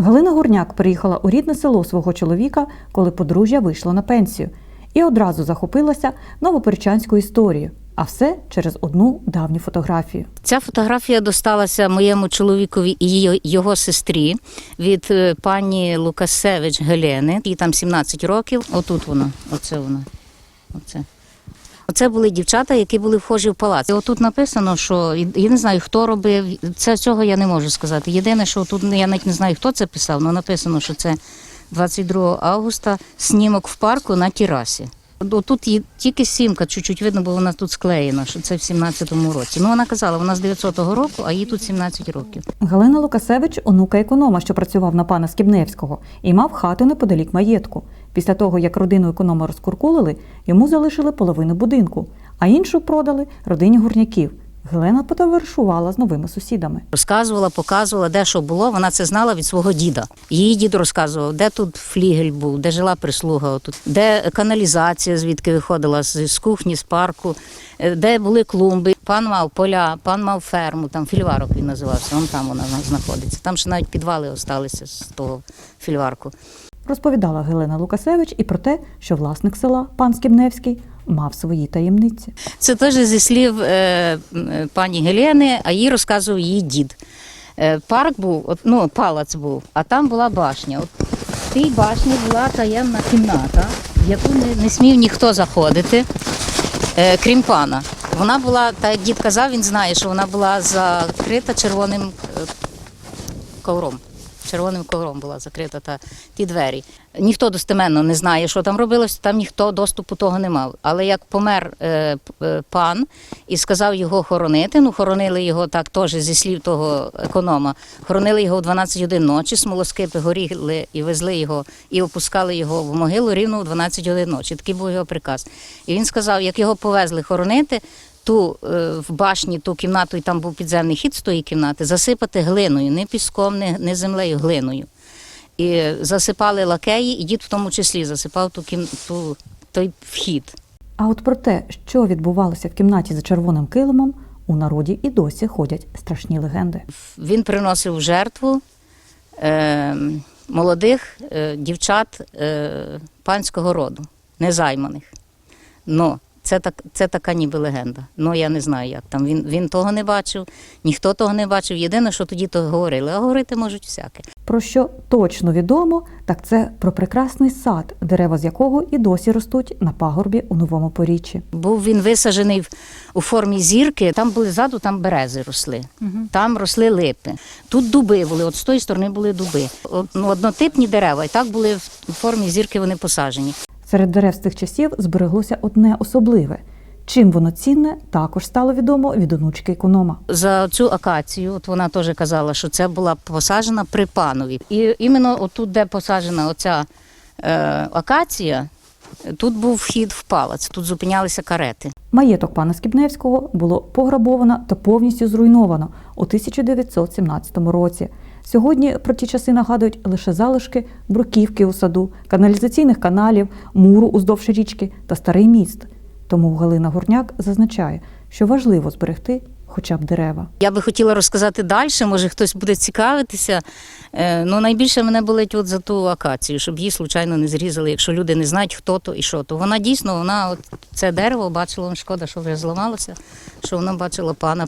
Галина Гурняк приїхала у рідне село свого чоловіка, коли подружжя вийшло на пенсію, і одразу захопилася новоперчанською історією. А все через одну давню фотографію. Ця фотографія досталася моєму чоловікові і його сестрі від е, пані Лукасевич Гелени. Їй там 17 років. Отут вона, оце вона. Оце. Оце були дівчата, які були вхожі в палац. І отут написано, що я не знаю, хто робив. Це цього я не можу сказати. Єдине, що тут я навіть не знаю, хто це писав, але написано, що це 22 августа снімок в парку на терасі. Тут є тільки сімка, чуть-чуть видно, бо вона тут склеєна, що це в 17-му році. Ну вона казала, вона з 900-го року, а їй тут 17 років. Галина Лукасевич онука економа, що працював на пана Скібневського, і мав хату неподалік маєтку. Після того, як родину економа розкуркулили, йому залишили половину будинку, а іншу продали родині гурняків. Гелена потоваришувала з новими сусідами. Розказувала, показувала, де що було. Вона це знала від свого діда. Її дід розказував, де тут флігель був, де жила прислуга, отут, де каналізація, звідки виходила з, з кухні, з парку, е, де були клумби. Пан мав поля, пан мав ферму, там фільварок він називався. Вон там вона знаходиться. Там ще навіть підвали залишилися з того фільварку. Розповідала Гелена Лукасевич і про те, що власник села, пан Скібневський, мав свої таємниці. Це теж зі слів е, пані Гелени, а їй розказував її дід. Е, парк був, от, ну, палац був, а там була башня. От в тій башні була таємна кімната, в яку не, не смів ніхто заходити, е, крім пана. Вона була, так як дід казав, він знає, що вона була закрита червоним е, ковром. Червоним ковром була закрита та ті двері. Ніхто достеменно не знає, що там робилось, там ніхто доступу того не мав. Але як помер е, е, пан і сказав його хоронити, ну хоронили його так теж зі слів того економа. Хоронили його о 12 годин ночі, смолоскипи горіли і везли його, і опускали його в могилу рівно о 12 годин ночі. Такий був його приказ. І він сказав, як його повезли хоронити, ту е, в башні, ту кімнату, і там був підземний хід з тої кімнати, засипати глиною, не піском, не, не землею, глиною. І засипали лакеї, і дід в тому числі засипав ту кім, ту, той вхід. А от про те, що відбувалося в кімнаті за червоним килимом, у народі і досі ходять страшні легенди. Він приносив в жертву е, молодих е, дівчат е, панського роду, незайманих. Ну, це, так, це така ніби легенда. Ну, я не знаю, як там. Він, він того не бачив, ніхто того не бачив. Єдине, що тоді то говорили, а говорити можуть всяке. Про що точно відомо, так це про прекрасний сад, дерева з якого і досі ростуть на пагорбі у новому поріччі. Був він висаджений у формі зірки. Там були ззаду, там берези росли, там росли липи. Тут дуби були, от з тої сторони були дуби. Ну, однотипні дерева, і так були в формі зірки вони посаджені. Серед дерев з тих часів збереглося одне особливе. Чим воно цінне, також стало відомо від онучки економа. За цю акацію, от вона теж казала, що це була посаджена при панові. І іменно отут, де посаджена оця е, акація, тут був вхід в палац, тут зупинялися карети. Маєток пана Скібневського було пограбовано та повністю зруйновано у 1917 році. Сьогодні про ті часи нагадують лише залишки бруківки у саду, каналізаційних каналів, муру уздовж річки та старий міст. Тому Галина Гурняк зазначає, що важливо зберегти хоча б дерева. Я би хотіла розказати далі, може хтось буде цікавитися. Е, Ну, найбільше мене болить от за ту акацію, щоб її случайно не зрізали, якщо люди не знають, хто то і що то. Вона дійсно, вона от це дерево бачила, шкода, що вже зламалося, що вона бачила пана.